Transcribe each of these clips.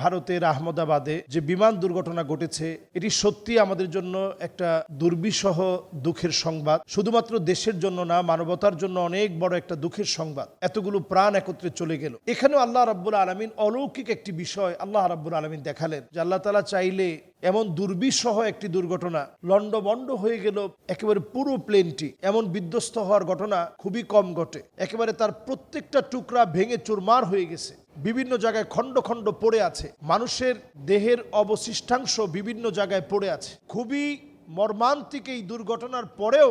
ভারতের আহমদাবাদে যে বিমান দুর্ঘটনা ঘটেছে, এটি সত্যি আমাদের জন্য একটা দুর্বিষহ দুঃখের সংবাদ। শুধুমাত্র দেশের জন্য না, মানবতার জন্য অনেক বড় একটা দুঃখের সংবাদ। এতগুলো প্রাণ একত্রে চলে গেল। এখানেও আল্লাহ রাব্বুল আলমিন অলৌকিক একটি বিষয় আল্লাহ রাব্বুল আলমিন দেখালেন, যে আল্লাহ তালা চাইলে এমন দুর্বিষহ একটি দুর্ঘটনা লন্ডবন্ড হয়ে গেল একেবারে পুরো প্লেনটি। এমন বিধ্বস্ত হওয়ার ঘটনা খুবই কম ঘটে। একেবারে তার প্রত্যেকটা টুকরা ভেঙে চুরমার হয়ে গেছে। বিভিন্ন জায়গায় খণ্ড খণ্ড পড়ে আছে। মানুষের দেহের অবশিষ্টাংশ বিভিন্ন জায়গায় পড়ে আছে। খুবই মর্মান্তিক এই দুর্ঘটনার পরেও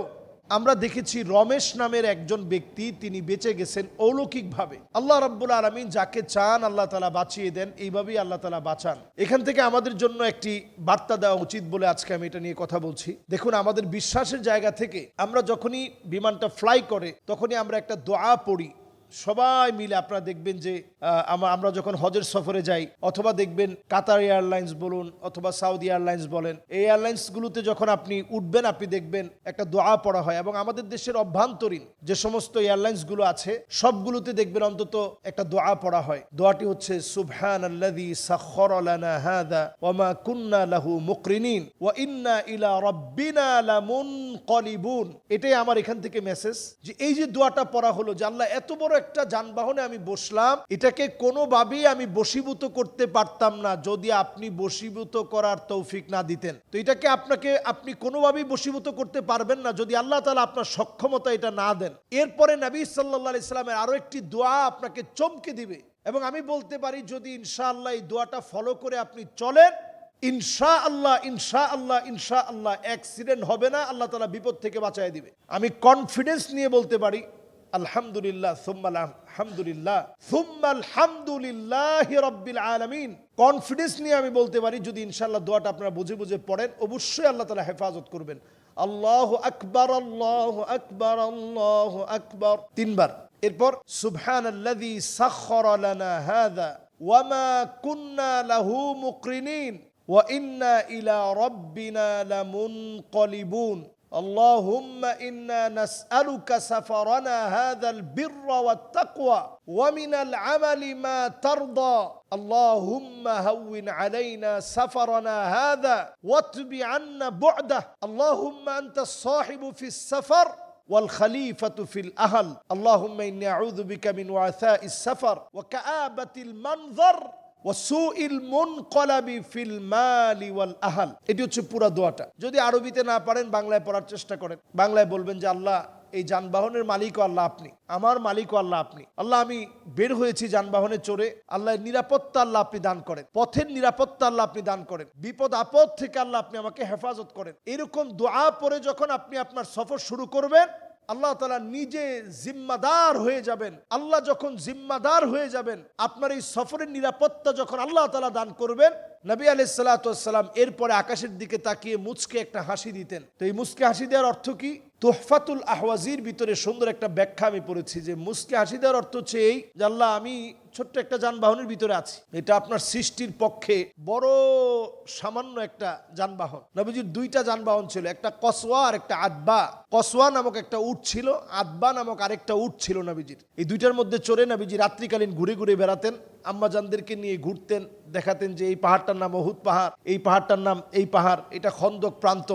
আমরা দেখেছি রমেশ নামের একজন ব্যক্তি তিনি বেঁচে গেছেন অলৌকিকভাবে। আল্লাহ রাব্বুল আলমিন যাকে চান আল্লাহ তালা বাঁচিয়ে দেন, এইভাবেই আল্লাহ তালা বাঁচান। এখান থেকে আমাদের জন্য একটি বার্তা দেওয়া উচিত বলে আজকে আমি এটা নিয়ে কথা বলছি। দেখুন, আমাদের বিশ্বাসের জায়গা থেকে আমরা যখনই বিমানটা ফ্লাই করে, তখনই আমরা একটা দোয়া পড়ি। সবাই মিলে আপনারা দেখবেন যে আমরা যখন হজের সফরে যাই, অথবা দেখবেন কাতার এয়ারলাইন্স বলুন, অথবা সাউদি এয়ারলাইন্স বলেন, এই এয়ারলাইন্সগুলোতে যখন আপনি উঠবেন, আপনি দেখবেন একটা দোয়া পড়া হয়। এবং আমাদের দেশের অভ্যন্তরীণ যে সমস্ত এয়ারলাইন্সগুলো আছে, সবগুলোতে দেখবেন অন্তত একটা দোয়া পড়া হয়। দোয়াটি হচ্ছে কুন্না লাহু ইন্না ইলা লামুনকালিবুন। এটাই আমার এখান থেকে মেসেজ যে, এই যে দোয়াটা পড়া হলো, যে আল্লাহ এত বড় একটা যানবাহনে আমি বসলাম, এটাকে কোনোভাবেই আমি বশীভূত করতে পারতাম না যদি আপনি বশীভূত করার তৌফিক না দিতেন। তো এটাকে আপনাকে, আপনি কোনোভাবেই বশীভূত করতে পারবেন না যদি আল্লাহ তালা আপনার সক্ষমতা এটা না দেন। এরপরে নবী সাল্লাহ ইসলামের আরও একটি দোয়া আপনাকে চমকে দিবে এবং আমি বলতে পারি, যদি ইনশাআল্লাহ এই দোয়াটা ফলো করে আপনি চলেন ইনশা আল্লাহ ইনশা আল্লাহ ইনশা আল্লাহ অ্যাক্সিডেন্ট হবে না, আল্লাহ তালা বিপদ থেকে বাঁচায় দিবে। আমি কনফিডেন্স নিয়ে বলতে পারি আলহামদুলিল্লাহ, সুম্মাল আলহামদুলিল্লাহ সুম্মাল হামদুলিল্লাহ রব্বিল আলমিন। কনফিডেন্স নিয়ে আমি বলতে পারি, যদি ইনশাল্লাহ দোয়াটা আপনারা বুঝে বুঝে পড়েন, অবশ্যই আল্লাহ তালা হেফাজত করবেন। আল্লাহ আকবর আল্লাহ আকবর আল্লাহ আকবর। তিনবার। এরপর সুবহান আল্লাযী সাখখারা লানা হাযা, ওয়া কুন্না লাহু মুকরিনিন, ওয়া ইন্না ইলা রাব্বিনা লামুনকালিবুন। اللهم إنا نسألك سفرنا هذا البر والتقوى ومن العمل ما ترضى. اللهم هون علينا سفرنا هذا واتب عنا بعده. اللهم أنت الصاحب في السفر والخليفة في الأهل. اللهم إني أعوذ بك من وعثاء السفر وكآبة المنظر. এটি হচ্ছে পুরো দোয়াটা। যদি আরবিতে না পারেন, বাংলায় পড়ার চেষ্টা করেন। বাংলায় বলবেন যে, আল্লাহ, এই যানবাহনের মালিকও আল্লাহ আপনি। আমার মালিকও আল্লাহ আপনি। আল্লাহ, আমি বের হয়েছি যানবাহনে চড়ে। আল্লাহর নিরাপত্তা আল্লাহ আপনি দান করেন। পথের নিরাপত্তা আল্লাহ আপনি দান করেন। বিপদ আপদ থেকে আল্লাহ আপনি আমাকে হেফাজত করেন। এরকম দোয়া পরে যখন আপনি আপনার সফর শুরু করবেন আল্লাহ তালা নিজে জিম্মাদার হয়ে যাবেন। আল্লাহ যখন জিম্মাদার হয়ে যাবেন, আপনার এই সফরের নিরাপত্তা যখন আল্লাহ তালা দান করবেন, নবী আলি সাল্লাতাম এরপরে আকাশের দিকে তাকিয়ে মুচকে একটা হাসি দিতেন। তো এই মুচকে হাসি দেওয়ার অর্থ কি? তোহফাতুল আহওয়াজির ভিতরে সুন্দর একটা ব্যাখ্যা আমি পড়েছি যে মুসকে হাসি দেওয়ার অর্থ হচ্ছে এই আল্লাহ, আমি ছোট্ট একটা যানবাহনের ভিতরে আছি। এটা আপনার সৃষ্টির পক্ষে বড় সামান্য একটা যানবাহন। নবীজির দুইটা যানবাহন ছিল, একটা কসোয়া আর একটা আদবা। কসওয়া নামক একটা উট ছিল, আদবা নামক আরেকটা উট ছিল নবীজির। এই দুইটার মধ্যে চড়ে নবীজি রাত্রিকালীন ঘুরে ঘুরে বেড়াতেন, আম্মাজানদেরকে নিয়ে ঘুরতেন, দেখাতেন যে এই পাহাড়টার নাম অহুদ পাহাড়, এই পাহাড়টার নাম এই পাহাড়, এটা খন্দক প্রান্ত।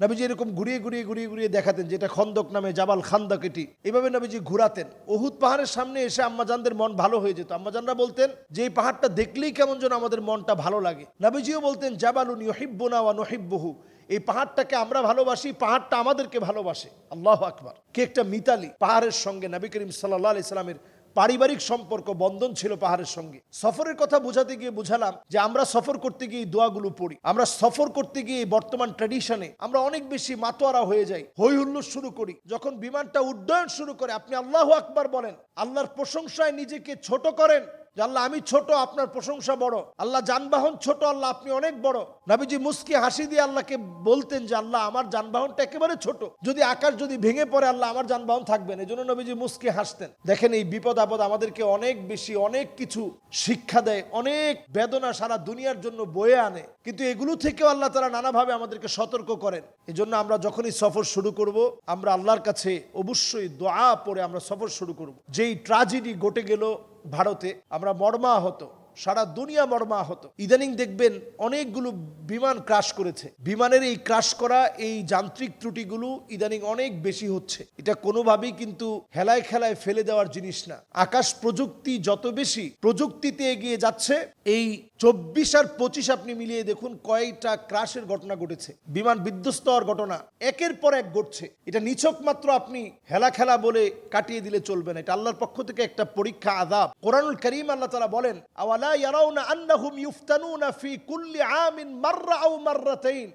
নবীজি এরকম ঘুরিয়ে ঘুরিয়ে ঘুরিয়ে ঘুরিয়ে দেখাতেন যেটা খন্দক নামে জাবাল খান্দক এটি। এভাবে নবীজি ঘুরাতেন। ওহুদ পাহাড়ের সামনে এসে আম্মাজানদের মন ভালো হয়ে যেত। আম্মাজানরা বলতেন, যে এই পাহাড়টা দেখলেই কেমন যেন আমাদের মনটা ভালো লাগে। নবীজিও বলতেন, জাবালুন ইহিব্বুনা ওয়া নহিব্বহু। এই পাহাড়টাকে আমরা ভালোবাসি পাহাড়টা আমাদেরকে ভালোবাসে। আল্লাহ আকবার। কে একটা মিতালি পাহাড়ের সঙ্গে নবী করিম সাল্লাহ আলি সাল্লামের পারিবারিক সম্পর্ক, বন্ধন ছিল পাহাড়ের সঙ্গে। সফরের কথা বোঝাতে গিয়ে বুঝালাম যে আমরা সফর করতে গিয়ে দোয়াগুলো পড়ি। আমরা সফর করতে গিয়ে বর্তমান ট্র্যাডিশনে আমরা অনেক বেশি মাতোয়ারা হয়ে যাই হই হুল্লোড় শুরু করি। যখন বিমানটা উড্ডয়ন শুরু করে, আপনি আল্লাহ আকবার বলেন, আল্লাহর প্রশংসায় নিজেকে ছোট করেন আল্লাহ, আমি ছোট, আপনার প্রশংসা বড়। আল্লাহ যানবাহন ছোট, আল্লাহ আপনি অনেক বড়। নাবিজি মুস্কি হাসি দিয়ে আল্লাহকে বলতেন যে, আল্লাহ, আমার যানবাহনটা একেবারে ছোট। যদি আকাশ যদি ভেঙে পড়ে, আল্লাহ, আমার যানবাহন থাকবেন এই জন্য নবীজি মুস্কি হাসতেন। দেখেন, এই বিপদ আপদ আমাদেরকে অনেক বেশি, অনেক কিছু শিক্ষা দেয়, অনেক বেদনা সারা দুনিয়ার জন্য বয়ে আনে। কিন্তু এগুলো থেকেও আল্লাহ তারা নানাভাবে আমাদেরকে সতর্ক করেন। এই জন্য আমরা যখনই সফর শুরু করব, আমরা আল্লাহর কাছে অবশ্যই দোয়া পরে আমরা সফর শুরু করব। যেই ট্রাজেডি ঘটে গেল ভারতে আমরা মর্মা হতো সারা দুনিয়া মর্মা হতো ইদানিং দেখবেন অনেকগুলো বিমান ক্রাশ করেছে। বিমানের এই ক্রাশ করা, এই যান্ত্রিক ত্রুটিগুলো ইদানিং অনেক বেশি হচ্ছে। এটা কোনোভাবেই কিন্তু হেলায় খেলায় ফেলে দেওয়ার জিনিস না। আকাশ প্রযুক্তি যত বেশি প্রযুক্তিতে এগিয়ে যাচ্ছে এই চব্বিশ আর পঁচিশ আপনি মিলিয়ে দেখুন কয়টা ক্রাশের ঘটনা ঘটেছে। বিমান বিধ্বস্ত হওয়ার ঘটনা, একের পর এক ঘটছে। এটা নিছক মাত্র আপনি হেলা খেলা বলে কাটিয়ে দিলে চলবে না। এটা আল্লাহর পক্ষ থেকে একটা পরীক্ষা আদাব কোরআনুল করিম আল্লাহ তারা বলেন, আওয়ালা ইয়ারাউনা আন্নাহুম ইউফতানুনা ফি কুল্লি আমিন মাররা আও মাররাতাইন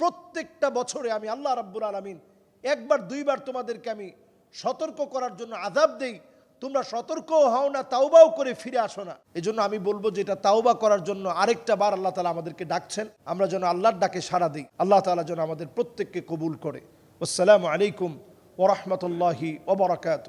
প্রত্যেকটা বছরে আমি আল্লাহ রাব্বুল আলামিন একবার, দুইবার তোমাদেরকে আমি সতর্ক করার জন্য আযাব দেই। তোমরা সতর্ক হও না, তাওবাও করে ফিরে আসো না। এজন্য আমি বলব যে এটা তাওবা করার জন্য আরেকটা বার আল্লাহ তালা আমাদেরকে ডাকছেন। আমরা যেন আল্লাহর ডাকে সাড়া দিই। আল্লাহ তালা যেন আমাদের প্রত্যেককে কবুল করে। আসসালামু আলাইকুম ওরহমতুল্লাহি ওবরাকাত